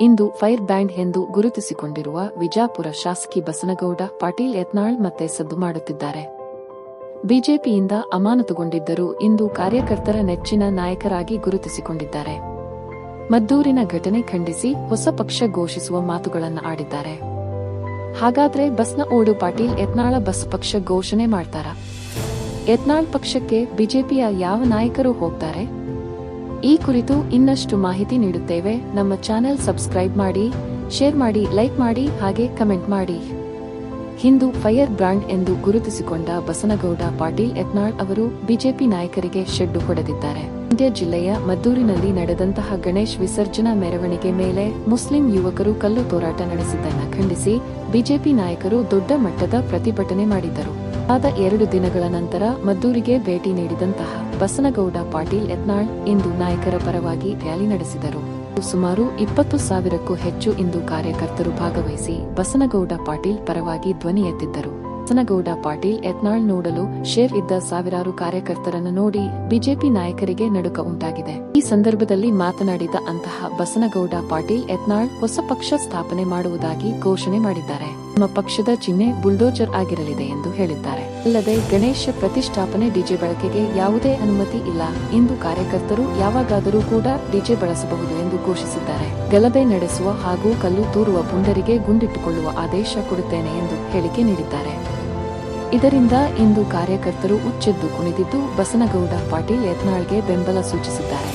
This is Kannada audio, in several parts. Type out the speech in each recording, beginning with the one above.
ಇಂದು ಫೈರ್ ಬ್ಯಾಂಡ್ ಎಂದು ಗುರುತಿಸಿಕೊಂಡಿರುವ ವಿಜಾಪುರ ಶಾಸಕಿ ಬಸನಗೌಡ ಪಾಟೀಲ್ ಯತ್ನಾಳ್ ಮತ್ತೆ ಸದ್ದು ಮಾಡುತ್ತಿದ್ದಾರೆ. ಬಿಜೆಪಿಯಿಂದ ಅಮಾನತುಗೊಂಡಿದ್ದರೂ ಇಂದು ಕಾರ್ಯಕರ್ತರ ನೆಚ್ಚಿನ ನಾಯಕರಾಗಿ ಗುರುತಿಸಿಕೊಂಡಿದ್ದಾರೆ. ಮದ್ದೂರಿನ ಘಟನೆ ಖಂಡಿಸಿ ಹೊಸ ಪಕ್ಷ ಘೋಷಿಸುವ ಮಾತುಗಳನ್ನು ಆಡಿದ್ದಾರೆ. ಹಾಗಾದ್ರೆ ಬಸ್ನ ಓಡು ಪಾಟೀಲ್ ಯತ್ನಾಳ ಬಸ್ ಪಕ್ಷ ಘೋಷಣೆ ಮಾಡ್ತಾರ? ಯತ್ನಾಳ್ ಪಕ್ಷಕ್ಕೆ ಬಿಜೆಪಿಯ ಯಾವ ನಾಯಕರು ಹೋಗ್ತಾರೆ? ಈ ಕುರಿತು ಇನ್ನಷ್ಟು ಮಾಹಿತಿ ನೀಡುತ್ತೇವೆ. ನಮ್ಮ ಚಾನೆಲ್ ಸಬ್ಸ್ಕ್ರೈಬ್ ಮಾಡಿ, ಶೇರ್ ಮಾಡಿ, ಲೈಕ್ ಮಾಡಿ, ಹಾಗೆ ಕಮೆಂಟ್ ಮಾಡಿ. ಹಿಂದೂ ಫೈರ್ ಬ್ರಾಂಡ್ ಎಂದು ಗುರುತಿಸಿಕೊಂಡ ಬಸನಗೌಡ ಪಾಟೀಲ್ ಯತ್ನಾಳ್ ಅವರು ಬಿಜೆಪಿ ನಾಯಕರಿಗೆ ಶೆಡ್ಡು ಹೊಡೆದಿದ್ದಾರೆ. ಮಂಡ್ಯ ಜಿಲ್ಲೆಯ ಮದ್ದೂರಿನಲ್ಲಿ ನಡೆದಂತಹ ಗಣೇಶ್ ವಿಸರ್ಜನಾ ಮೆರವಣಿಗೆ ಮೇಲೆ ಮುಸ್ಲಿಂ ಯುವಕರು ಕಲ್ಲು ತೋರಾಟ ನಡೆಸಿದ್ದನ್ನು ಖಂಡಿಸಿ ಬಿಜೆಪಿ ನಾಯಕರು ದೊಡ್ಡ ಮಟ್ಟದ ಪ್ರತಿಭಟನೆ ಮಾಡಿದ್ದರು. ಆದ ಎರಡು ದಿನಗಳ ನಂತರ ಮದ್ದೂರಿಗೆ ಭೇಟಿ ನೀಡಿದಂತಹ ಬಸನಗೌಡ ಪಾಟೀಲ್ ಯತ್ನಾಳ್ ಇಂದು ನಾಯಕರ ಪರವಾಗಿ ರ್ಯಾಲಿ ನಡೆಸಿದರು. ಸುಮಾರು ಇಪ್ಪತ್ತು ಸಾವಿರಕ್ಕೂ ಹೆಚ್ಚು ಇಂದು ಕಾರ್ಯಕರ್ತರು ಭಾಗವಹಿಸಿ ಬಸನಗೌಡ ಪಾಟೀಲ್ ಪರವಾಗಿ ಧ್ವನಿ ಎತ್ತಿದ್ದರು. ಬಸನಗೌಡ ಪಾಟೀಲ್ ಯತ್ನಾಳ್ ನೋಡಲು ಶೇರ್ ಇದ್ದ ಸಾವಿರಾರು ಕಾರ್ಯಕರ್ತರನ್ನು ನೋಡಿ ಬಿಜೆಪಿ ನಾಯಕರಿಗೆ ನಡುಕ ಉಂಟಾಗಿದೆ. ಈ ಸಂದರ್ಭದಲ್ಲಿ ಮಾತನಾಡಿದ ಅಂತಹ ಬಸನಗೌಡ ಪಾಟೀಲ್ ಯತ್ನಾಳ್ ಹೊಸ ಪಕ್ಷ ಸ್ಥಾಪನೆ ಮಾಡುವುದಾಗಿ ಘೋಷಣೆ ಮಾಡಿದ್ದಾರೆ. ನಮ್ಮ ಪಕ್ಷದ ಚಿಹ್ನೆ ಬುಲ್ಡೋಜರ್ ಆಗಿರಲಿದೆ ಎಂದು ಹೇಳಿದ್ದಾರೆ. ಅಲ್ಲದೆ ಗಣೇಶ ಪ್ರತಿಷ್ಠಾಪನೆ ಡಿಜೆ ಬಳಕೆಗೆ ಯಾವುದೇ ಅನುಮತಿ ಇಲ್ಲ ಇಂದು ಕಾರ್ಯಕರ್ತರು ಯಾವಾಗಾದರೂ ಕೂಡ ಡಿಜೆ ಬಳಸಬಹುದು ಎಂದು ಘೋಷಿಸಿದ್ದಾರೆ. ಗಲಭೆ ನಡೆಸುವ ಹಾಗೂ ಕಲ್ಲು ತೂರುವ ಪುಂಡರಿಗೆ ಗುಂಡಿಟ್ಟುಕೊಳ್ಳುವ ಆದೇಶ ಕೊಡುತ್ತೇನೆ ಎಂದು ಹೇಳಿಕೆ ನೀಡಿದ್ದಾರೆ. ಇದರಿಂದ ಇಂದು ಕಾರ್ಯಕರ್ತರು ಉಚ್ಚೆದ್ದು ಕುಣಿದಿದ್ದು ಬಸನಗೌಡ ಪಾಟೀಲ್ ಯತ್ನಾಳ್ಗೆ ಬೆಂಬಲ ಸೂಚಿಸಿದ್ದಾರೆ.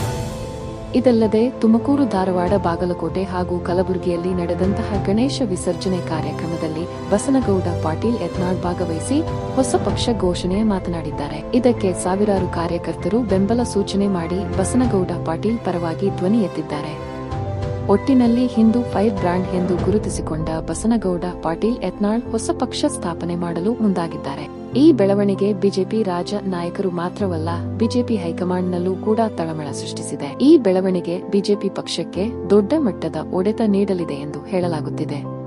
ಇದಲ್ಲದೆ ತುಮಕೂರು ಧಾರವಾಡ ಬಾಗಲಕೋಟೆ ಹಾಗೂ ಕಲಬುರಗಿಯಲ್ಲಿ ನಡೆದಂತಹ ಗಣೇಶ ವಿಸರ್ಜನೆ ಕಾರ್ಯಕ್ರಮದಲ್ಲಿ ಬಸನಗೌಡ ಪಾಟೀಲ್ ಯತ್ನಾಳ್ ಭಾಗವಹಿಸಿ ಹೊಸ ಪಕ್ಷ ಘೋಷಣೆ ಮಾತನಾಡಿದ್ದಾರೆ. ಇದಕ್ಕೆ ಸಾವಿರಾರು ಕಾರ್ಯಕರ್ತರು ಬೆಂಬಲ ಸೂಚನೆ ಮಾಡಿ ಬಸನಗೌಡ ಪಾಟೀಲ್ ಪರವಾಗಿ ಧ್ವನಿ ಎತ್ತಿದ್ದಾರೆ. ಒಟ್ಟಿನಲ್ಲಿ ಹಿಂದೂ ಫೈರ್ ಬ್ರಾಂಡ್ ಎಂದು ಗುರುತಿಸಿಕೊಂಡ ಬಸನಗೌಡ ಪಾಟೀಲ್ ಯತ್ನಾಳ್ ಹೊಸ ಪಕ್ಷ ಸ್ಥಾಪನೆ ಮಾಡಲು ಮುಂದಾಗಿದ್ದಾರೆ. ಈ ಬೆಳವಣಿಗೆ ಬಿಜೆಪಿ ರಾಜ ನಾಯಕರು ಮಾತ್ರವಲ್ಲ, ಬಿಜೆಪಿ ಹೈಕಮಾಂಡ್ನಲ್ಲೂ ಕೂಡ ತಳಮಳ ಸೃಷ್ಟಿಸಿದೆ. ಈ ಬೆಳವಣಿಗೆ ಬಿಜೆಪಿ ಪಕ್ಷಕ್ಕೆ ದೊಡ್ಡ ಮಟ್ಟದ ಒಡೆತ ನೀಡಲಿದೆ ಎಂದು ಹೇಳಲಾಗುತ್ತಿದೆ.